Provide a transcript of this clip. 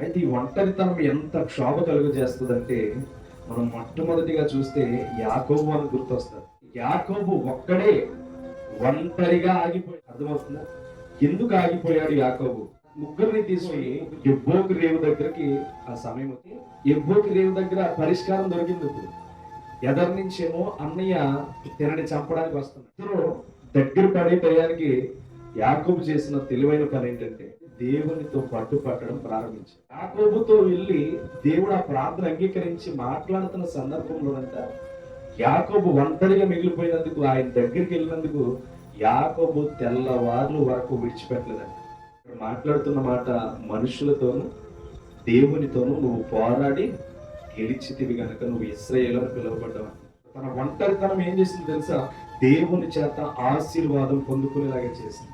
అయితే ఈ ఒంటరితనం ఎంత క్షోభ కలుగజేస్తుందంటే మనం మొట్టమొదటిగా చూస్తే యాకోబు అని గుర్తొస్తారు. యాకోబు ఒక్కడే ఒంటరిగా ఆగిపోయి అర్థమవుతుందా? ఎందుకు ఆగిపోయాడు యాకోబు? ముగ్గురిని తీసుకుని ఎబ్బోకి రేవు దగ్గరికి ఆ సమయం వచ్చి ఎబ్బోకి రేవు దగ్గర పరిష్కారం దొరికింది ఇప్పుడు. ఎదరి నుంచేమో అన్నయ్య తినని చంపడానికి వస్తున్నాడు. దగ్గర పడే టయానికి యాకోబు చేసిన తెలివైన పని ఏంటంటే దేవునితో పట్టు పట్టడం ప్రారంభించాడు యాకోబుతో వెళ్ళి దేవుడు ఆ ప్రార్థన అంగీకరించి మాట్లాడుతున్న సందర్భంలోనంతా యాకోబు ఒంటరిగా మిగిలిపోయినందుకు ఆయన దగ్గరికి వెళ్ళినందుకు యాకోబు తెల్లవార్లు వరకు విడిచిపెట్టలేదండి ఇక్కడ మాట్లాడుతున్న మాట మనుషులతోనూ దేవునితోనూ నువ్వు పోరాడి గెలిచితివి గనక నువ్వు ఇస్రాయేల్ అని పిలువబడ్డావు. తన ఒంటరితనం ఏం చేసింది తెలుసా? దేవుని చేత ఆశీర్వాదం పొందుకునేలాగా చేసింది.